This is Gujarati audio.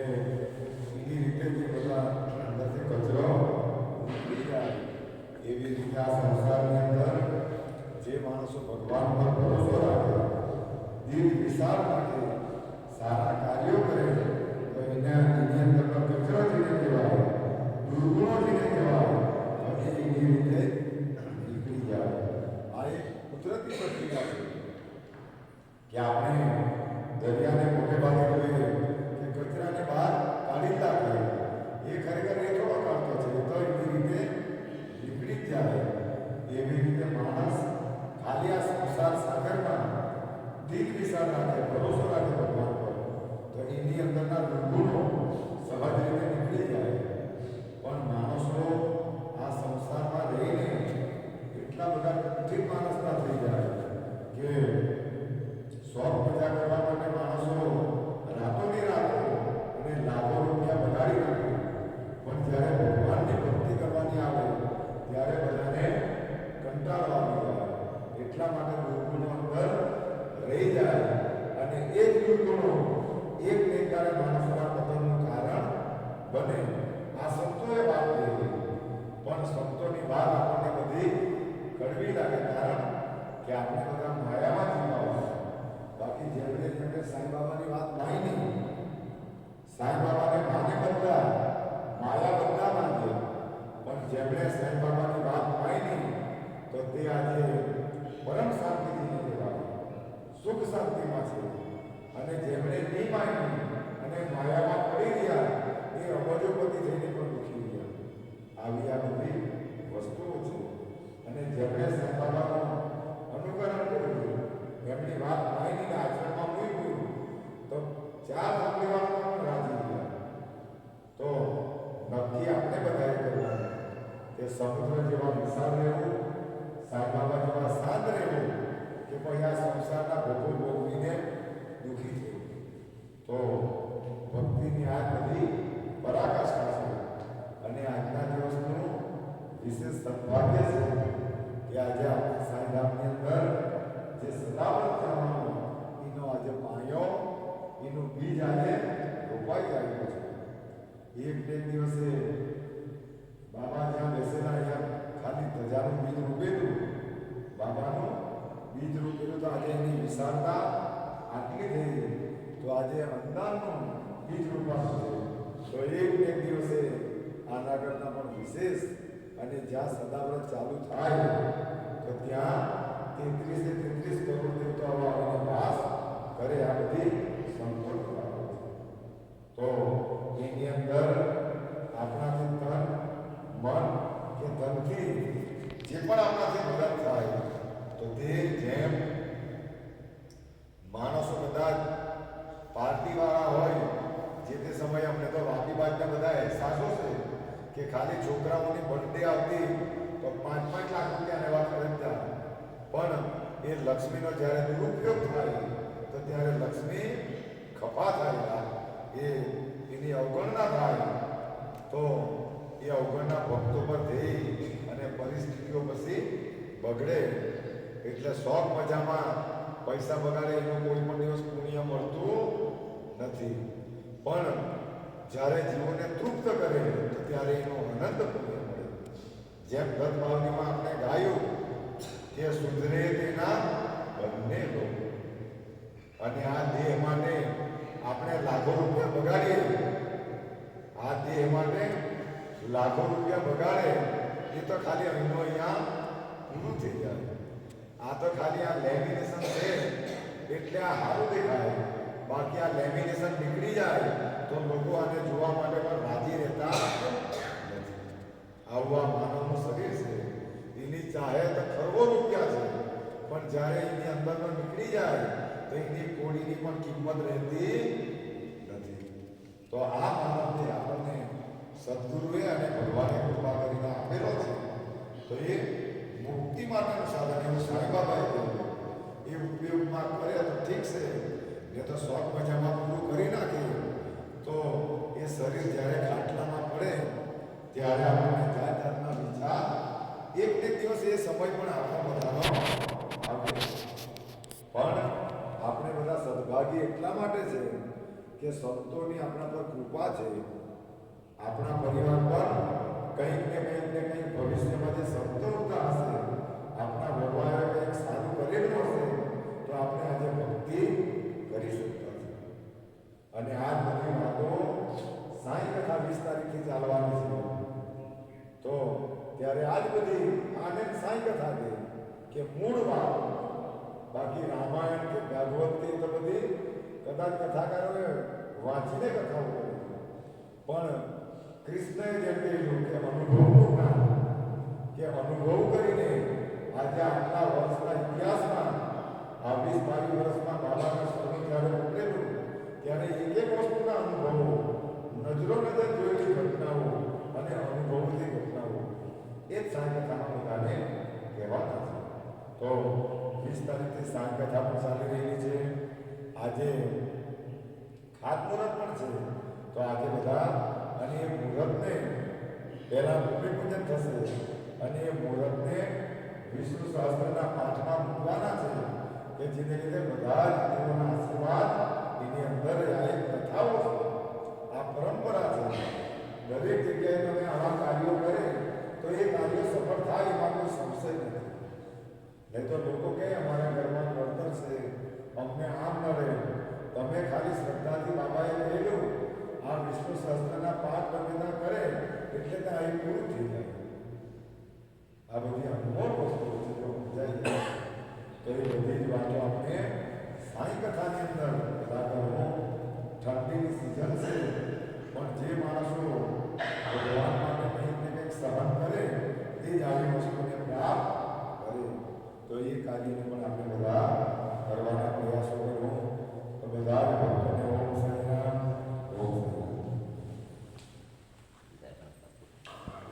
એની રીતે જે બધા અંદરથી કચરો નીકળી જાય એવી રીતે આ સંસારની અંદર જે માણસો ભગવાન પર ભરોસો રાખે દીર્ઘ વિશાળ માટે સારા કાર્યો કરે તો એને એની અંદરનો કચરો જેને કહેવાય દુર્ગુણો જેને કહેવાય તો એ એની રીતે નીકળી જાય આ એક કુદરતી પ્રક્રિયા છે કે આપણે દરિયાને મોટે ભાગે જોઈએ કે કચરાને બહાર કાઢી જ નાખે એ ખરેખર એ થોડો કાઢતો છે એ તો એની રીતે નીકળી જ જાય એવી રીતે માણસ ખાલી આ સંસાર સાગરમાં દીક વિશાળ રાખે ભરોસો રાખે ભગવાન પર તો એની અંદરના દુર્ગુણો સહજ રીતે નીકળી જાય પણ માણસો આ સંસારમાં રહીને એટલા માટે દુર્ગુણો અંદર રહી જાય અને એ જ દુર્ગુણો એક ને ત્યારે માણસના પતનનું કારણ બને આ સંતોએ વાત કરી પણ સંતોની વાત આપણને બધી કડવી લાગે કારણ કે આપણે બધા માયામાં જીવવા બાકી જેમણે જેમણે સાંઈ બાબાની વાત માની નહીં સાંઈ બાબાને માને બધા ચાર ફાંકડીવાળો પણ રાજી ગયા તો નક્કી આપણે બધાએ કરવાનું કે સમુદ્ર જેવા વિશાળ રહેવું સાંઈ બાબા જેવા શાંત રહેવું કે પછી આ સંસારના ભોગો ભોગવીને વિશાળતા આટલી થઈ તો આજે અંદાજનું બીજ રોપાનું છે. તો એક એક દિવસે આના કરતાં પણ વિશેષ અને જ્યાં સદાવ્રત ચાલુ થાય, તો ત્યાં તેત્રીસે તેત્રીસ કરોડ દેવતાઓ આવીને વાસ કરે. આ બધી સંપૂર્ણ તો એની અંદર આપણાથી તન મન કે ધનથી જે પણ આપણાથી મદદ થાય, તો તે જેમ માણસો બધા પાર્ટીવાળા હોય, જે તે સમયે અમને તો વાપી બાજના બધા અહેસાસો છે કે ખાલી છોકરાઓની બર્થડે આવતી તો પાંચ પાંચ લાખ રૂપિયા લેવા ખર્ચતા પણ એ લક્ષ્મીનો જ્યારે દુરુપયોગ થાય, તો ત્યારે લક્ષ્મી ખપા થાય એ એની અવગણના થાય. તો એ અવગણના ભક્તો પર થઈ અને પરિસ્થિતિઓ પછી બગડે. એટલે શોખ મજામાં પૈસા બગાડે એનું કોઈ પણ દિવસ પુણ્ય મળતું નથી. પણ જ્યારે જીવોને તૃપ્ત કરે, તો ત્યારે એનો અનંત પુણ્ય મળે. જેમ ગત ભાવનીમાં આપણે ગાયું કે સુધરે તેના બંને લોકો. અને આ દેહ માટે આપણે લાખો રૂપિયા બગાડીએ. આ દેહ માટે લાખો રૂપિયા બગાડે, એ તો ખાલી અહીંનો અહીંયા પૂરું થઈ જાય. આ તો ખાલી આ લેમિનેશન છે એટલે આ સારું દેખાય. બાકી આ લેમિનેશન નીકળી જાય તો લોકો આને જોવા માટે પણ રાજી રહેતા આવવા માનવનું શરીર છે. એની ચાહે તો ખરવો રૂપિયા છે. પણ જ્યારે એની અંદરનો નીકળી જાય તો એની કોડીની પણ કિંમત રહેતી નથી. તો આ માનવને આપણને સદગુરુએ અને ભગવાને કૃપા કરીને આપેલો છે. તો એ મુક્તિ માટેનું સાધન એવું ઉપયોગમાં કરે તો ઠીક છે. ને તો શોખ મજામાં પૂરું કરી નાખે. તો એ શરીર જ્યારે ખાટલામાં પડે, ત્યારે આપણને જાત જાતના વિચાર એક એક દિવસ એ સમય પણ આપણા બધાનો આવે. પણ આપણે બધા સદભાગી એટલા માટે છે કે સંતોની આપણા પર કૃપા છે. આપણા પરિવાર પર કંઈક ને કંઈક ને કંઈક ત્યારે આજ બધી આને સાંઈ કથા છે કે મૂળ વાત બાકી રામાયણ કે ભાગવત કે એ તો બધી કદાચ કથાકારોએ વાંચીને કથાઓ કરી પણ કૃષ્ણએ જેમ કહેલું કે અનુભવનું જ્ઞાન કે અનુભવ કરીને આજે આટલા વર્ષના ઇતિહાસમાં આ વીસ બાવીસ વર્ષમાં બાબાના સ્વામી જ્યારે ઉપડેલું ત્યારે એક એક વસ્તુના ખાતમુહૂર્ત પણ છે તો આજે બધા અને એ મુહૂર્તને પહેલા ભૂમિપૂજન થશે અને એ મુહૂર્તને વિષ્ણુ સહસ્ત્રના પાઠમાં મૂકવાના છે કે જેને લીધે બધા જ દેવોના આશીર્વાદ એની અંદર આ એક કથાઓ છે આ પરંપરા છે દરેક જગ્યાએ તમે આવા કાર્યો કરે તો એ કાર્યો સફળ થાય એમાં કોઈ સંશય નથી નહીં તો લોકો કહે અમારા ઘરમાં નડતર છે અમને આ